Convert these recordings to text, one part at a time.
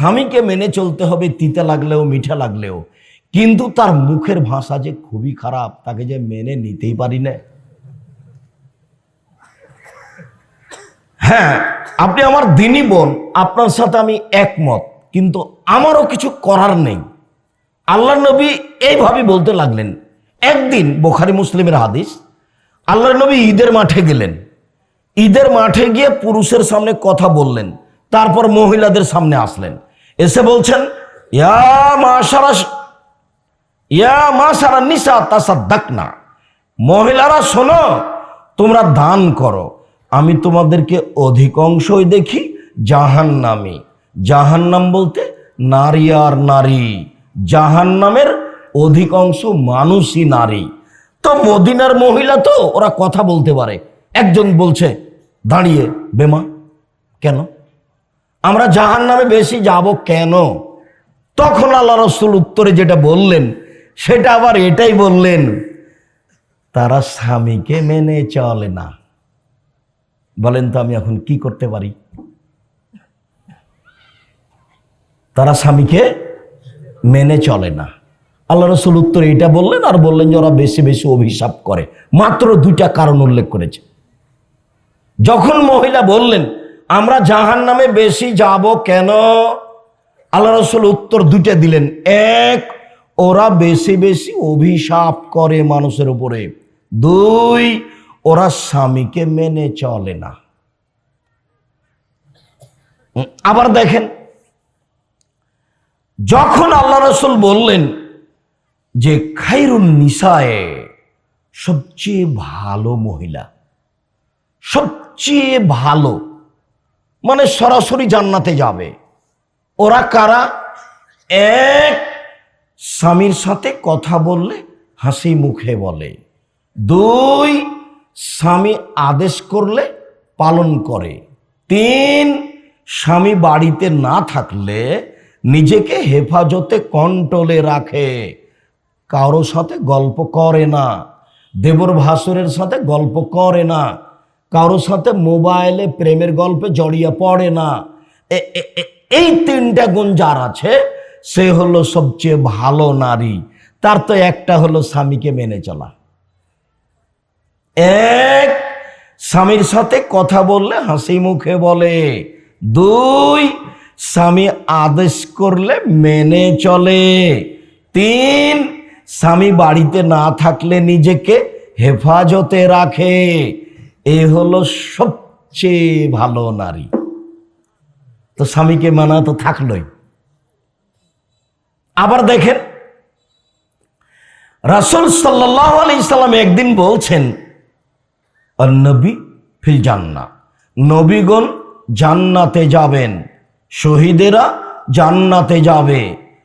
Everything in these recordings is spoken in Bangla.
স্বামীকে মেনে চলতে হবে, তিতে লাগলেও, মিঠা লাগলেও। কিন্তু তার মুখের ভাষা যে খুবই খারাপ, তাকে যে মেনে নিতেই পারি না। হ্যাঁ আপনি আমার দিনই বোন, আপনার সাথে আমি একমত, কিন্তু আমারও কিছু করার নেই। আল্লাহ নবী এইভাবে বলতে লাগলেন। একদিন বোখারি মুসলিমের হাদিস আল্লাহ নবী ঈদের মাঠে গেলেন। ঈদের মাঠে গিয়ে পুরুষের সামনে কথা বললেন, তারপর মহিলাদের সামনে আসলেন। এসে বলছেন, ইয়া মা না মহিলারা শোনো, তোমরা দান করো। আমি তোমাদেরকে অধিকাংশই দেখি জাহান্নামি। জাহান্নাম বলতে নারী আর নারী। জাহান্নামের অধিকাংশ মানুষই নারী। তো মদিনার মহিলা তো ওরা কথা বলতে পারে। একজন বলছে, দাঁড়িয়ে, বেমা, কেন? আমরা জাহান নামে বেশি যাব কেন? তখন আল্লাহ রসুল উত্তরে যেটা বললেন, সেটা আবার এটাই বললেন, তারা স্বামীকে মেনে চলে না। বলেন তো আমি এখন কি করতে পারি? তারা স্বামীকে মেনে চলে না। আল্লাহ রসুল উত্তরে এটা বললেন আর বললেন যে ওরা বেশি বেশি অভিশাপ করে। মাত্র দুইটা কারণ উল্লেখ করেছে। যখন মহিলা বললেন আমরা জাহান নামে বেশি যাব কেন? আল্লাহ রসুল উত্তর দুইটা দিলেন। এক, ওরা বেশি বেশি অভিশাপ করে মানুষের উপরে। দুই, ওরা স্বামীকে মেনে চলে না। আবার দেখেন। যখন আল্লাহ রসুল বললেন যে খাইরুন নিসায়ে, সবচেয়ে ভালো মহিলা, সবচেয়ে ভালো মানে সরাসরি জান্নাতে যাবে। ওরা কারা? এক, স্বামীর সাথে কথা বললে হাসি মুখে বলে। দুই, স্বামী আদেশ করলে পালন করে। তিন, স্বামী বাড়িতে না থাকলে নিজেকে হেফাজতে কন্ট্রোলে রাখে। কারও সাথে গল্প করে না। দেবর ভাসুরের সাথে গল্প করে না। কারও সাথে মোবাইলে প্রেমের গল্পে জড়িয়ে পড়ে না। এই তিনটা গুণ যার আছে, সে হলো সবচেয়ে ভালো নারী। তার তো একটা হলো স্বামীকে মেনে চলা। এক, স্বামীর সাথে কথা বললে হাসি মুখে বলে। দুই, স্বামী আদেশ করলে মেনে চলে। তিন, স্বামী বাড়িতে না থাকলে নিজেকে হেফাজতে রাখে। এ হলো সবচেয়ে ভালো নারী। তো স্বামীকে মানা তো থাকলোই। আবার দেখেন, রাসুল সাল্লাহ আলি সাল্লাম একদিন বলছেন নবী ফিল জান্না নবীগণ জান্নাতে যাবেন, শহীদেরা জান্নাতে যাবে,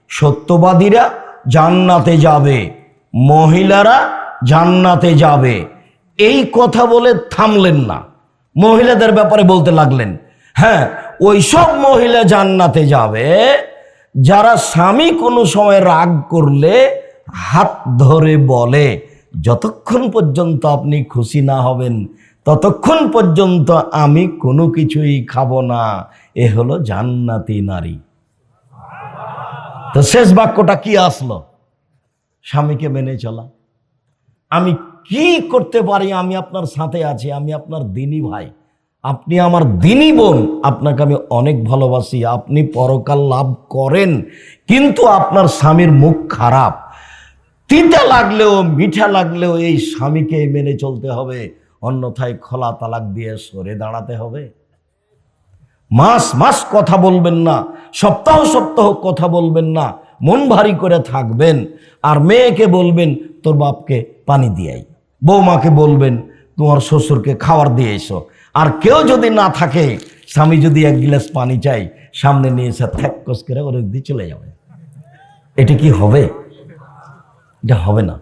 সত্যবাদীরা জান্নাতে যাবে, মহিলারা জান্নাতে যাবে। এই কথা বলে থামলেন না। মহিলাদের ব্যাপারে বলতে লাগলেন হ্যাঁ ওই সব মহিলা জান্নাতে যাবে, যারা স্বামী কোনো সময় রাগ করলে হাত ধরে বলে, যতক্ষণ পর্যন্ত আপনি খুশি না হবেন, ততক্ষণ পর্যন্ত আমি কোনো কিছুই খাব না। এ হলো জান্নাতি নারী। তো শেষ বাক্যটা কি আসলো? স্বামীকে মেনে চলা। আমি কি করতে পারি আমি আপনার সাথে আছি? আমি আপনার দিনী ভাই। আপনি আমার দিনী বোন। আপনাকে আমি অনেক ভালোবাসি। আপনি পরকাল লাভ করেন, কিন্তু আপনার স্বামীর মুখ খারাপ। তিতা লাগলেও, মিঠা লাগলেও এই স্বামীকে মেনে চলতে হবে। অন্যথায় খোলা তালাক দিয়ে সরে দাঁড়াতে হবে। মাস মাস কথা বলবেন না, সপ্তাহ সপ্তাহ কথা বলবেন না, মন ভারী করে থাকবেন। আর মেয়েকে বলবেন, তোর বাপকে পানি দিয়াই। বৌমাকে বলবেন, তোমার শ্বশুরকে খাবার দিয়ে এসো। আর কেউ যদি না থাকে, স্বামী যদি এক গিলাস পানি চাই সামনে নিয়ে এসে থ্যাকস করে ওর দিয়ে চলে যাবে। এটা কি হবে? এটা হবে না।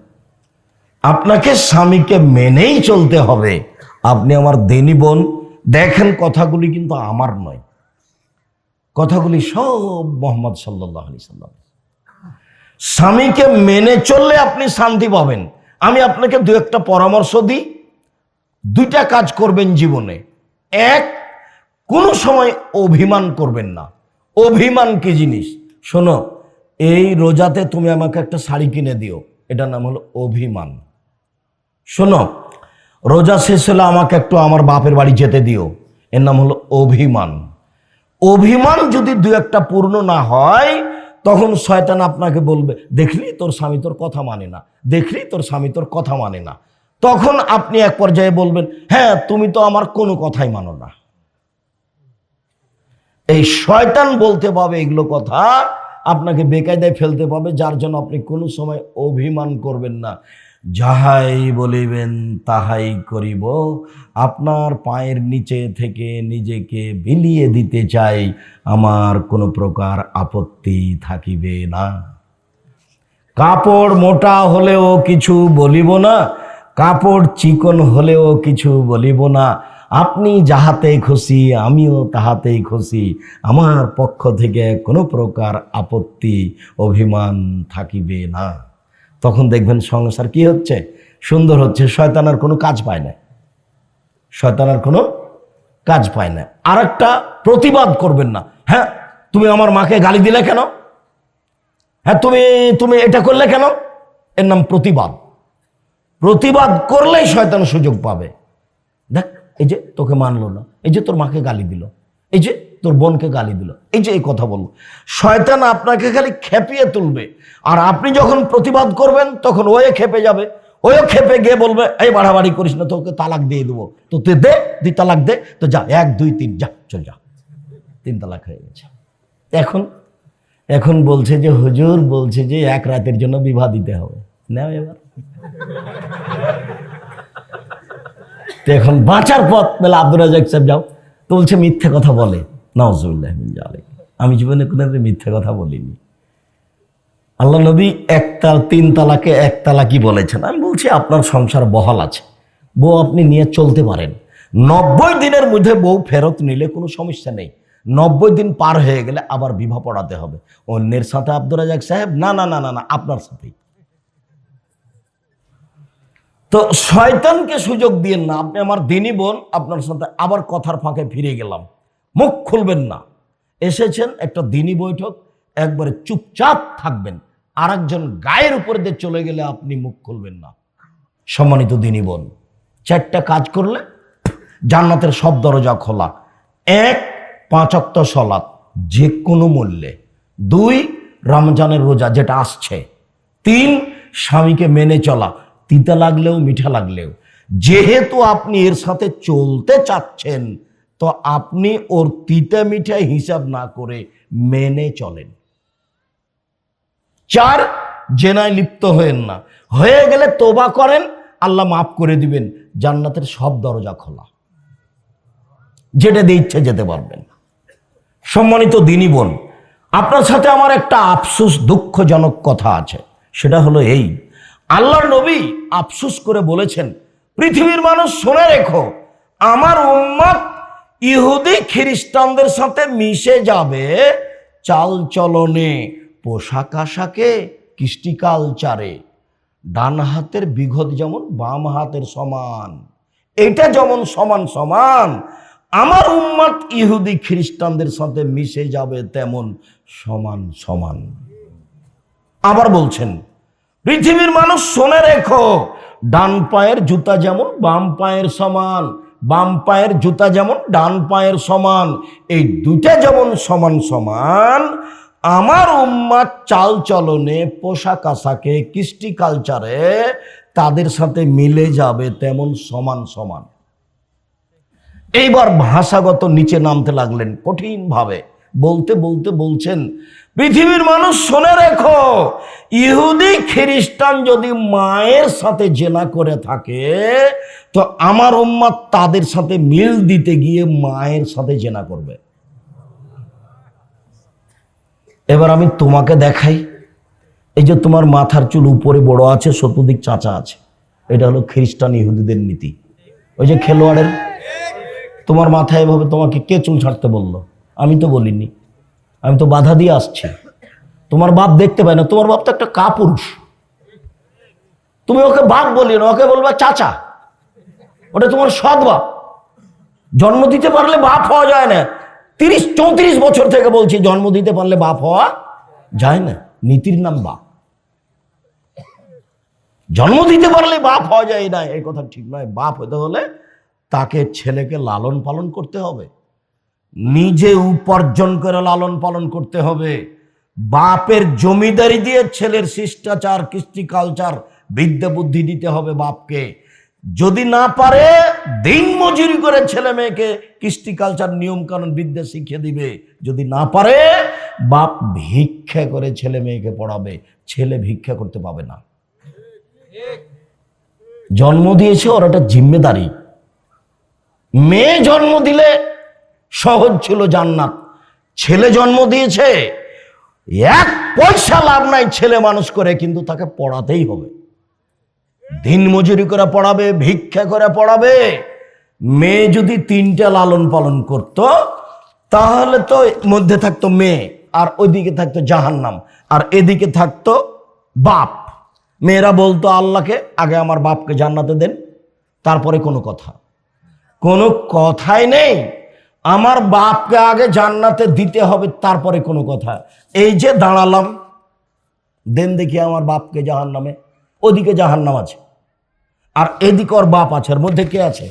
আপনাকে স্বামীকে মেনেই চলতে হবে। আপনি আমার দেনী বোন, দেখেন কথাগুলি কিন্তু আমার নয়। কথাগুলি সব মোহাম্মদ সাল্লাহ আলি সাল্লাম। স্বামীকে মেনে চললে আপনি শান্তি পাবেন। আমি আপনাকে দু একটা পরামর্শ দিই। দুইটা কাজ করবেন জীবনে। এক, কোনো সময় অভিমান করবেন না। অভিমান কি জিনিস? শোনো, এই রোজাতে তুমি আমাকে একটা শাড়ি কিনে দিও। এটার নাম হলো অভিমান। শোনো, রোজা শেষ হলে আমাকে একটু আমার বাপের বাড়ি যেতে দিও। এর নাম হলো অভিমান। অভিমান যদি দু একটা পূর্ণ না হয় তখন শয়তান আপনাকে বলবে, দেখলি তোর স্বামী তোর কথা মানে না, দেখলি তোর স্বামী তোর কথা মানে না। তখন আপনি এক পর্যায়ে বলবেন হ্যাঁ তুমি তো আমার কোনো কথাই মানো না। এই শয়তান বলতে পাবে এগুলো কথা, আপনাকে বেকায়দায় ফেলতে পাবে, যার জন্য আপনি কোনো সময় অভিমান করবেন না। যাহাই বলিবেন তাহাই করিব। আপনার পায়ের নিচে থেকে নিজেকে বিলিয়ে দিতে চাই, আমার কোনো প্রকার আপত্তি থাকিবে না। কাপড় মোটা হলেও কিছু বলিব না, কাপড় চিকন হলেও কিছু বলিব না। আপনি যাহাতে খুশি, আমিও তাহাতেই খুশি। আমার পক্ষ থেকে কোনো প্রকার আপত্তি, অভিমান থাকিবে না। তখন দেখবেন সংসার কি হচ্ছে? সুন্দর হচ্ছে শয়তানার কোনো কাজ পায় না। শয়তানার কোনো কাজ পায় না। আর একটা প্রতিবাদ করবেন না। হ্যাঁ তুমি আমার মাকে গালি দিলে কেন? হ্যাঁ তুমি তুমি এটা করলে কেন? এর নাম প্রতিবাদ। প্রতিবাদ করলেই শয়তান সুযোগ পাবে। দেখ, এই যে তোকে মানলো না, এই যে তোর মাকে গালি দিল, এই যে তোর বোনকে গালি দিল। এই যে এই কথা বলল। শয়তান আপনাকে খালি খেপিয়ে তুলবে। আর আপনি যখন প্রতিবাদ করবেন, তখন ওয়ে খেপে যাবে। ওয়ে খেপে গিয়ে বলবে, এই বাড়াবাড়ি করিস না, তোকে তালাক দিয়ে দেবো। তো তুই দে দুই তালাক দে। তো যা, এক, দুই, তিন, যা, চল যা। তিন তালাক হয়ে গেছে। এখন এখন বলছে যে, হুজুর বলছে যে, এক রাতের জন্য বিবাহ দিতে হবে। নাও এবার। এখন বাঁচার পথ, বলে আব্দুল রাজাক সাহেব যাও। তো বলছে, মিথ্যে কথা বলে। নজরুল্লাহ আমি জীবনে কোনো মিথ্যে কথা বলিনি। আল্লাহ নবী একতাল তিন তালাকে এক তালাকি বলেছেন? আমি বলছি, আপনার সংসার বহাল আছে। বউ আপনি নিয়ে চলতে পারেন। নব্বই দিনের মধ্যে বউ ফেরত নিলে কোনো সমস্যা নেই। নব্বই দিন পার হয়ে গেলে আবার বিবাহ পড়াতে হবে। অন্যের সাথে আব্দুল রাজাক সাহেব, না না না না না, আপনার সাথেই। তো শয়তানকে সুযোগ দিয়েন না, আপনি আমার দিনই বোন, আপনার সাথে আবার কথার ফাঁকে ফিরে গেলাম। মুখ খুলবেন না। এসেছেন একটা দিনী বৈঠক, একবারে চুপচাপ থাকবেন। আর একজন গায়ের উপর দিয়ে চলে গেলে আপনি মুখ খুলবেন না। সম্মানিত দিনই বোন, চারটা কাজ করলে জান্নাতের সব দরজা খোলা। এক পাঁচক্ত সলাৎ যে কোনো মূল্যে। দুই, রমজানের রোজা যেটা আসছে। তিন, স্বামীকে মেনে চলা, তিতা লাগলেও মিঠা লাগলেও। যেহেতু আপনি এর সাথে চলতে চাচ্ছেন তো আপনি ওর তিতা মিঠা হিসাব না করে মেনে চলেন। চার, জেনায় লিপ্ত হয়েন না। হয়ে গেলে তোবা করেন, আল্লাহ মাফ করে দিবেন, জান্নাতের সব দরজা খোলা। যেটা দিয়ে ইচ্ছে যেতে পারবেন। সম্মানিত দিনী বোন, আপনার সাথে আমার একটা আফসোস দুঃখজনক কথা আছে। সেটা হলো এই, আল্লাহর নবী আফসোস করে বলেছেন, পৃথিবীর মানুষ শুনে রেখো, আমার উম্মত ইহুদি খ্রিস্টানদের সাথে মিশে যাবে চাল চলনে পোশাক আশাকে, কৃষ্টি কালচারে। ডান হাতের বিঘত যেমন, বাম হাতের সমান। এটা যেমন সমান সমান, আমার উম্মত ইহুদি খ্রিস্টানদের সাথে মিশে যাবে তেমন সমান সমান। আবার বলছেন, পৃথিবীর মানুষ শোনে রেখো, ডান পায়ের জুতা যেমন, বাম পায়ের সমান। বাম পায়ের জুতা যেমন, ডান পায়ের সমান, এই দুইটা যেমন সমান সমান, আমার উম্মার চাল চলনে পোশাক আশাকে, কৃষ্টি কালচারে তাদের সাথে মিলে যাবে তেমন সমান সমান। এইবার ভাষাগত নিচে নামতে লাগলেন কঠিনভাবে। বলতে বলতে বলছেন পৃথিবীর মানুষ শুনে রেখো, ইহুদি, খ্রিস্টান যদি মায়ের সাথে জেনা করে থাকে, তো আমার উম্মাদ তাদের সাথে মিল দিতে গিয়ে মায়ের সাথে জেনা করবে। এবার আমি তোমাকে দেখাই, এই যে তোমার মাথার চুল উপরে বড় আছে, চতুর্দিক চাচা আছে, এটা হলো খ্রিস্টান ইহুদিদের নীতি। ওই যে খেলোয়াড়ের, তোমার মাথায় এভাবে তোমাকে কে চুল ছাড়তে বলল? আমি তো বলিনি। আমি তো বাধা দিয়ে আসছি। তোমার বাপ দেখতে পায় না, তোমার বাপ তো একটা কাপুরুষ। তুমি ওকে বাপ বলি না, ওকে বলবা চাচা। ওটা তোমার সৎ বাপ। জন্ম দিতে পারলে বাপ হওয়া যায় না। তিরিশ, চৌত্রিশ বছর থেকে বলছি, জন্ম দিতে পারলে বাপ হওয়া যায় না। নীতির নাম বাপ। জন্ম দিতে পারলে বাপ হওয়া যায় না, এই কথা ঠিক নয়। বাপ হতে হলে তাকে ছেলেকে লালন পালন করতে হবে। নিজে উপার্জন করে লালন পালন করতে হবে। বাপের জমিদারি দিয়ে ছেলের শিষ্টাচার, কৃষ্টি কালচার বিদ্যা বুদ্ধি দিতে হবে বাপকে। যদি না পারে, দিন মজুরি করে ছেলে মেয়েকে কৃষ্টি কালচার নিয়ম কানুন, বিদ্যা শিখিয়ে দিবে। যদি না পারে, বাপ ভিক্ষা করে ছেলে মেয়েকে পড়াবে। ছেলে ভিক্ষা করতে পাবে না। জন্ম দিয়েছে ওর একটা জিম্মেদারি। মেয়ে জন্ম দিলে সহজ ছিল জান্নাত। ছেলে জন্ম দিয়েছে, এক পয়সা লাভ নাই ছেলে মানুষ করে, কিন্তু তাকে পড়াতেই হবে। দিন মজুরি করে পড়াবে, ভিক্ষা করে পড়াবে, মেয়ে যদি তিনটা লালন পালন করত, তাহলে তো মধ্যে থাকতো মেয়ে, আর ওইদিকে থাকতো জাহান্নাম, আর এদিকে থাকতো বাপ। মেয়েরা বলতো, আল্লাহকে, আগে আমার বাপকে জান্নাতে দেন, তারপরে কোনো কথা। কোনো কথাই নেই। আমার বাপকে আগে জান্নাতে দিতে হবে, তারপরে কোনো কথা। এই যে দাঁড়ালাম, দেন দেখি আমার বাপকে জাহান নামে ওদিকে জাহান নাম আছে। আর এদিকে ওর বাপ আছে মধ্যে কে আছে?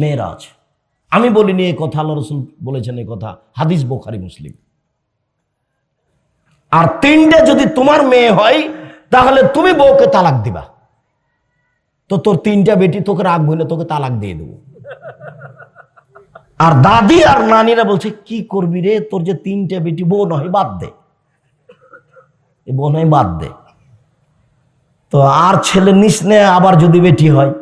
মেয়েরা আছে। আমি বলিনি এই কথা, আল্লাহ রসুল বলেছেন এই কথা, হাদিস বোখারি মুসলিম। আর তিনটে যদি তোমার মেয়ে হয়, তাহলে তুমি বউকে তালাক দিবা। তো তোর তিনটা বেটি তোকে রাখব না, তোকে তালাক দিয়ে দেবো। আর দাদি আর নানিরা বলছে, কি করবি রে? তোর যে তিনটে বেটি বোন হয় বাদ দে। বোন হয় বাদ দে। তো আর ছেলে নিস নে, আবার যদি বেটি হয়।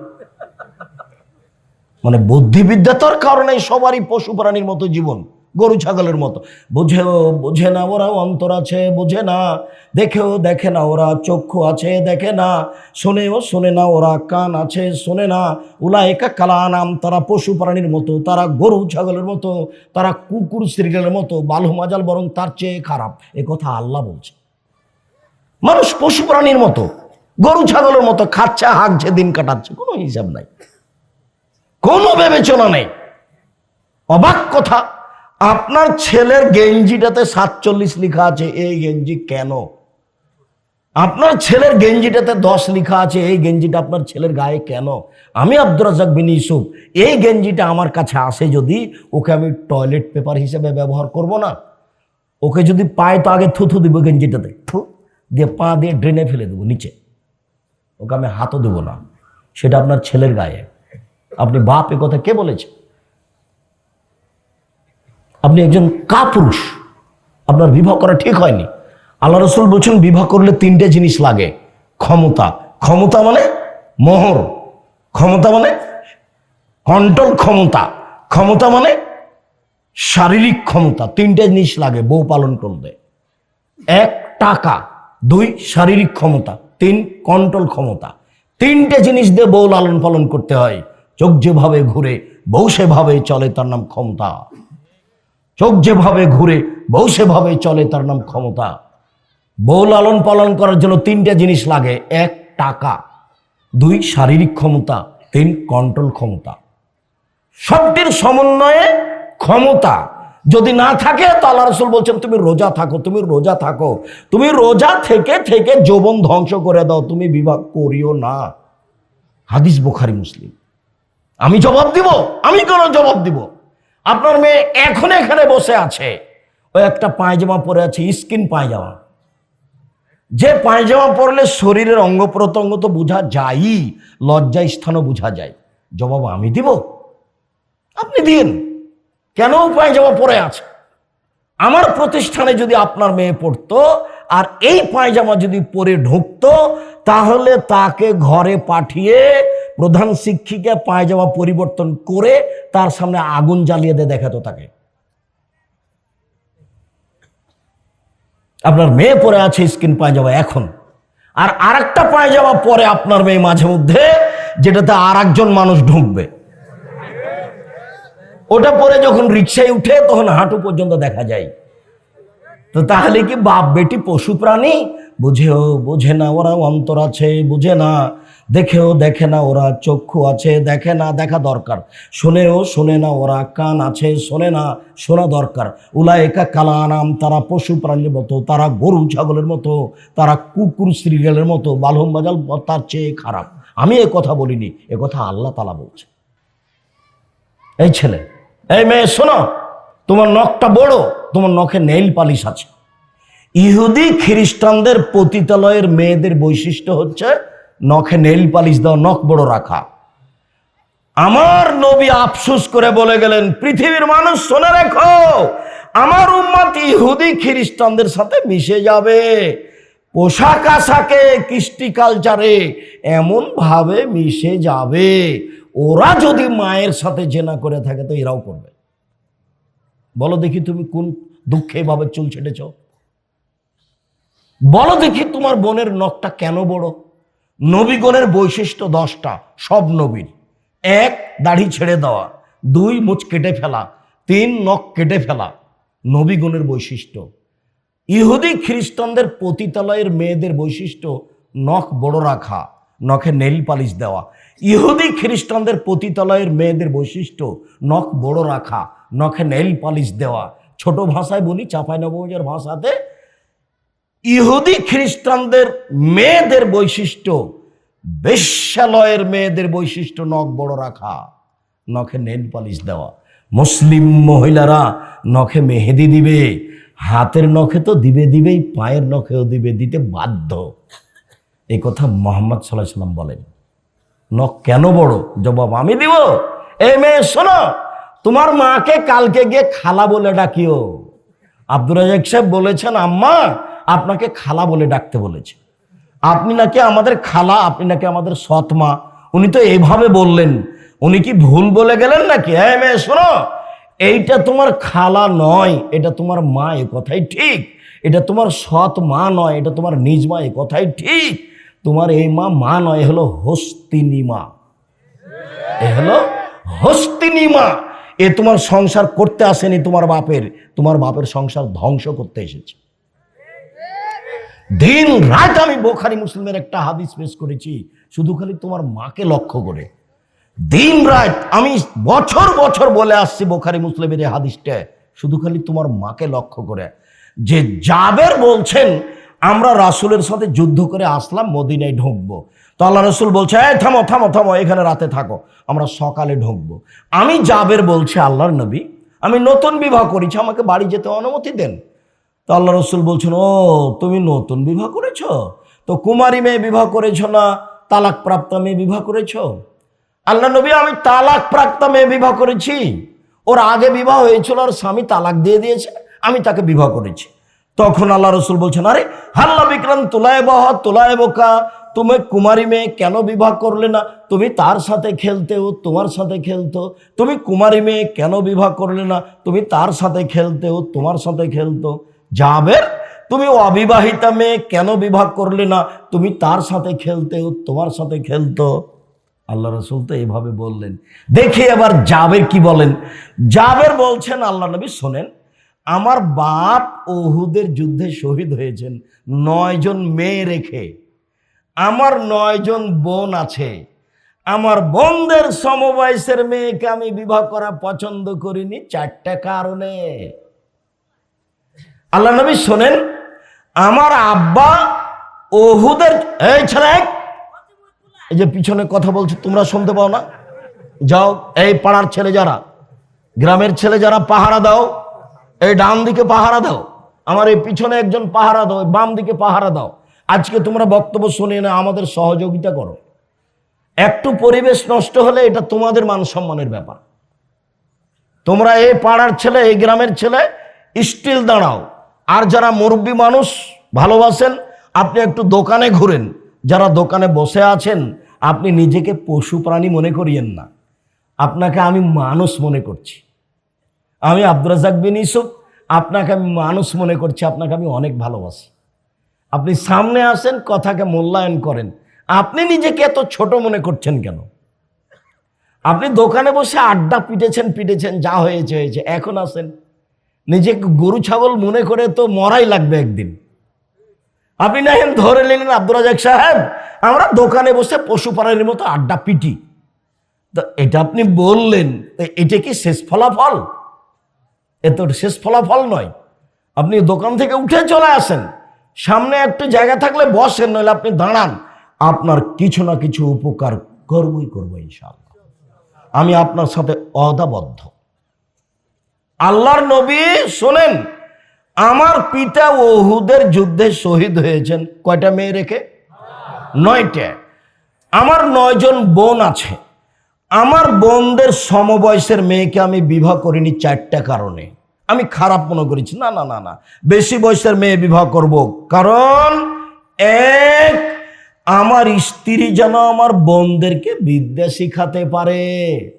মানে বুদ্ধিবিদ্যাতার কারণে সবারই পশু প্রাণীর মতো জীবন। গরু ছাগলের মতো। বোঝেও, বোঝে না ওরা অন্তর আছে, বোঝে না। দেখেও দেখে না ওরা, চক্ষু আছে, দেখে না। শোনেও শোনে না ওরা, কান আছে, শোনে না। উলা একা কালা নাম তারা পশু প্রাণীর মতো, তারা গরু ছাগলের মতো, তারা কুকুর শ্রীগেলের মতো, বালু মাজাল বরং তার চেয়ে খারাপ। এ কথা আল্লাহ বলছে। মানুষ পশু প্রাণীর মতো, গরু ছাগলের মতো খাচ্ছে, হাঁকছে, দিন কাটাচ্ছে, কোনো হিসাব নাই। কোনো বিবেচনা নেই। অবাক কথা। আপনার ছেলের গেঞ্জিটাতে সাতচল্লিশ লেখা আছে, এই গেঞ্জি কেন? আপনার ছেলের গেঞ্জিটাতে দশ লেখা আছে, এই গেঞ্জিটা আপনার ছেলের গায়ে কেন? আমি আব্দুর রাজাক বিন ইউসুফ, এই গেঞ্জিটা আমার কাছে আসে যদি ওকে আমি টয়লেট পেপার হিসেবে ব্যবহার করব না, ওকে যদি পায় তো আগে থুথু দিব গেঞ্জিটাতে, থু, দিয়ে পা দিয়ে ড্রেনে ফেলে দেবো নিচে, ওকে আমি হাতও দেবো না, সেটা আপনার ছেলের গায়ে। আপনি বাপ এ কথা কে বলেছে? আপনি একজন কাপুরুষ। আপনার বিবাহ করা ঠিক হয়নি। আল্লাহ রসুল বলছেন, বিবাহ করলে তিনটে জিনিস লাগে। ক্ষমতা। ক্ষমতা মানে মোহর। ক্ষমতা মানে কন্ট্রোল ক্ষমতা। ক্ষমতা মানে শারীরিক ক্ষমতা। তিনটে জিনিস লাগে, বউ পালন করতে এক, টাকা। দুই, শারীরিক ক্ষমতা। তিন, কন্ট্রোল ক্ষমতা। তিনটে জিনিস দিয়ে বউ লালন পালন করতে হয়। চোখ যেভাবে ঘুরে, বউ সেভাবে চলে, তার নাম ক্ষমতা। চোখ যেভাবে ঘুরে, বউ সেভাবে চলে, তার নাম ক্ষমতা। বউ লালন পালন করার জন্য তিনটা জিনিস লাগে। এক, টাকা। দুই, শারীরিক ক্ষমতা। তিন কন্ট্রোল ক্ষমতা। সবটির সমন্বয়ে ক্ষমতা। যদি না থাকে, তো আল্লাহ রসুল বলছেন, তুমি রোজা থাকো, তুমি রোজা থাকো। তুমি রোজা থেকে থেকে যৌবন ধ্বংস করে দাও। তুমি বিবাহ করিও না। হাদিস বোখারি, মুসলিম। আমি জবাব দিব? আমি কেন জবাব দিব? আপনার মেয়ে এখন এখানে বসে আছে। ওই একটা পায়জামা পরে আছে, স্কিন পায়জামা। যে পায়জামা পরলে শরীরের অঙ্গ প্রত্যঙ্গ তো বোঝা যায়ই, লজ্জা স্থানও বোঝা যায়। জবাব আমি দিব। আপনি দিন। কেন পায়জামা পরে আছে? আমার প্রতিষ্ঠানে যদি আপনার মেয়ে পড়তো, আর এই পায়জামা যদি পরে ঢুকতো, তাহলে তাকে ঘরে পাঠিয়ে প্রধান শিক্ষিকা পায়জামা পরিবর্তন করে তার সামনে আগুন জ্বালিয়ে দিয়ে দেখাতো তাকে। আপনার মেয়ে পরে আছে স্কিন পায়জামা এখন। আর আরেকটা পায়জামা পরে আপনার মেয়ে মাঝে মধ্যে, যেটাতে আর একজন মানুষ ঢুকবে। ওটা পরে যখন রিক্সায় উঠে তখন হাঁটু পর্যন্ত দেখা যায়। তো তাহলে কি বাপ বেটি পশু প্রাণী? বুঝেও বোঝে না ওরা অন্তর আছে, বুঝে না। দেখেও দেখে না ওরা চক্ষু আছে, দেখে না দেখা দরকার। শোনেও শোনে না ওরা কান আছে, শোনে না শোনা দরকার। উলায়কা কালা নাম তারা পশু প্রাণীর মতো, তারা গরু ছাগলের মতো, তারা কুকুর শ্রীগালের মতো বালহম বাজাল তার চেয়ে খারাপ। আমি এ কথা বলিনি, এ কথা আল্লাহ তালা বলছে। এই ছেলে, এই মেয়ে, শোনো, তোমার নখটা বড়, তোমার নখে নেইল পালিশ আছে। ইহুদি খ্রিস্টানদের পতিতালয়ের মেয়েদের বৈশিষ্ট্য হচ্ছে নখে নেইল পালিশ দাও, নখ বড় রাখা। আমার নবী আফসুস করে বলে গেলেন, পৃথিবীর মানুষ শোনে রেখো, আমার উম্মত ইহুদি খ্রিস্টানদের সাথে মিশে যাবে। পোশাক আশাকে, কৃষ্টি কালচারে এমন ভাবে মিশে যাবে। ওরা যদি মায়ের সাথে জেনা করে থাকে, তো এরাও করবে। বলো দেখি তুমি কোন দুঃখে এভাবে চুল ছেটেছ। বলো দেখি তোমার বোনের নখটা কেন বড়? নবীগণের বৈশিষ্ট্য দশটা, সব নবীর। এক, দাড়ি ছেড়ে দেওয়া। দুই, মুচ কেটে ফেলা। তিন, নখ কেটে ফেলা। নবীগণের বৈশিষ্ট্য। ইহুদি খ্রিস্টানদের পতিতালয়ের মেয়েদের বৈশিষ্ট্য, নখ বড় রাখা, নখে নেল পালিশ দেওয়া। ইহুদি খ্রিস্টানদের পতিতালয়ের মেয়েদের বৈশিষ্ট্য, নখ বড় রাখা, নখে নেল পালিশ দেওয়া। ছোট ভাষায় বলি চাপাই নবজার ভাষাতে ইহুদি খ্রিস্টানদের মেয়েদের বৈশিষ্ট্য, বেশ্যালয়ের মেয়েদের বৈশিষ্ট্য, নখ বড় রাখা, নখে নেল পালিশ দেওয়া। মুসলিম মহিলারা নখে মেহেদি দিবে, হাতের নখে তো দিবে দিবেই, পায়ের নখেও দিবে, দিতে বাধ্য। এই কথা মোহাম্মদ সাল্লাহ সাল্লাম বলেন। নখ কেন বড়? জবাব, আমি দিব। এ মেয়ে, শোনো, তোমার মাকে কালকে গিয়ে খালা বলে ডাকিও। আব্দুর রাজাক সাহেব বলেছেন, আম্মা আপনাকে খালা বলে ডাকতে বলেছে। আপনি নাকি আমাদের খালা, আপনি নাকি আমাদের সৎ মা। উনি তো এইভাবে বললেন। উনি কি ভুল বলে গেলেন নাকি? হ্যাঁ মেয়ে, শোনো, এইটা তোমার খালা নয়, এটা তোমার মা, এ কথাই ঠিক। এটা তোমার সৎ মা নয়, এটা তোমার নিজ মা, এ কথাই ঠিক। তোমার এই মা মা নয় হলো হস্তিনী মা। এ হলো হস্তিনী মা। এ তোমার সংসার করতে আসেনি তোমার বাপের। তোমার বাপের সংসার ধ্বংস করতে এসেছে। দিন রাত আমি বোখারি মুসলিমের একটা হাদিস পেশ করেছি, শুধু খালি তোমার মাকে লক্ষ্য করে। দিন রাত আমি বছর বছর বলে আসছি বোখারি মুসলিমের এই হাদিসটা, শুধু খালি তোমার মাকে লক্ষ্য করে। যে জাবের বলছেন, আমরা রাসুলের সাথে যুদ্ধ করে আসলাম, মদিনায় ঢুকবো। তো আল্লাহ রসুল বলছে, এই থামো থামো থামো, এখানে রাতে থাকো, আমরা সকালে ঢুকবো। আমি জাবের বলছি আল্লাহর নবী, আমি নতুন বিবাহ করেছি, আমাকে বাড়ি যেতে অনুমতি দেন। তো আল্লাহ রসুল বলছেন, ও, তুমি নতুন বিবাহ করেছ? তো কুমারী মেয়ে বিবাহ করেছ না? তালাক প্রাপ্ত মেয়ে বিবাহ করেছ? আল্লাহ নবী, আমি তালাক প্রাপ্ত মেয়ে বিবাহ করেছি। ওর আগে বিবাহ হয়েছিল, আর স্বামী তালাক দিয়ে দিয়েছে। আমি তাকে বিবাহ করেছি। তখন আল্লাহ রসুল বলছেন, আরে, হাল্লা বিক্রান্ত তোলায় বহ তোলায় বোকা তুমি কুমারী মেয়ে কেন বিবাহ করলে না? তুমি তার সাথে খেলতে ও তোমার সাথে খেলতো। তুমি কুমারী মেয়ে কেন বিবাহ করলে না? তুমি তার সাথে খেলতে ও তোমার সাথে খেলতো। যাবের তুমি অবিবাহিতা মেয়ে কেন বিবাহ করলে না? তুমি তার সাথে খেলতেও তোমার সাথে খেলতো। আল্লাহ রসুল তো এভাবে বললেন। দেখে এবার জাবের কি বলেন। জাবের বলছেন, আল্লাহ নবী শোনেন, আমার বাপ ওহুদের যুদ্ধে শহীদ হয়েছেন নয়জন মেয়ে রেখে। আমার নয়জন বোন আছে। আমার বোনদের সমবয়সের মেয়েকে আমি বিবাহ করা পছন্দ করিনি, চারটা কারণে। আল্লাহ নবী শোনেন, আমার আব্বা ওহুদের, এই ছেলে, এই যে পিছনে কথা বলছো, তোমরা শুনতে পাও না? যাও, এই পাড়ার ছেলে যারা, গ্রামের ছেলে যারা পাহারা দাও, এই ডান দিকে পাহারা দাও, আমার এই পিছনে একজন পাহারা দাও বাম দিকে পাহারা দাও। আজকে তোমরা বক্তব্য শুনে না আমাদের সহযোগিতা করো। একটু পরিবেশ নষ্ট হলে এটা তোমাদের মান সম্মানের ব্যাপার। তোমরা এই পাড়ার ছেলে, এই গ্রামের ছেলে, স্টিল দাঁড়াও। আর যারা মুরব্বী মানুষ, ভালোবাসেন, আপনি একটু দোকানে ঘুরেন। যারা দোকানে বসে আছেন, আপনি নিজেকে পশু প্রাণী মনে করিয়েন না। আপনাকে আমি মানুষ মনে করছি। আমি আব্দুর রাজাক বিন ইসুফ আপনাকে আমি মানুষ মনে করছি, আপনাকে আমি অনেক ভালোবাসি। আপনি সামনে আসেন, কথাকে মূল্যায়ন করেন। আপনি নিজেকে এত ছোট মনে করছেন কেন? আপনি দোকানে বসে আড্ডা পিটেছেন পিটেছেন, যা হয়েছে হয়েছে, এখন আসেন। নিজেকে গরু, ছাগল মনে করে তো মরাই লাগবে একদিন। আপনি না হেন ধরে নিলেন আব্দুল রাজাক সাহেব, আমরা দোকানে বসে পশুপালনের মতো আড্ডা পিটি। তো এটা আপনি বললেন এটা কি শেষ ফলাফল? এ তো শেষ ফলাফল নয়। আপনি দোকান থেকে উঠে চলে আসেন। সামনে একটু জায়গা থাকলে বসেন, নইলে আপনি দাঁড়ান। আপনার কিছু না কিছু উপকার করবই করব ইনশাআল্লাহ। আমি আপনার সাথে অদাবদ্ধ আল্লাহর নবী, শোনেন, আমার পিতা ওহুদের যুদ্ধে শহীদ হয়েছেন। কয়টা মেয়ে রেখে? নয়টা। আমার নয়জন বোন আছে। আমার বোনদের সমবয়সের মেয়েকে আমি বিবাহ করিনি চারটা কারণে। আমি খারাপ মনে করেছি। না না না না। বেশি বয়সের মেয়ে বিবাহ করব। কারণ, এক, আমার স্ত্রী যেন আমার বোনদেরকে বিদ্যা শিখাতে পারে।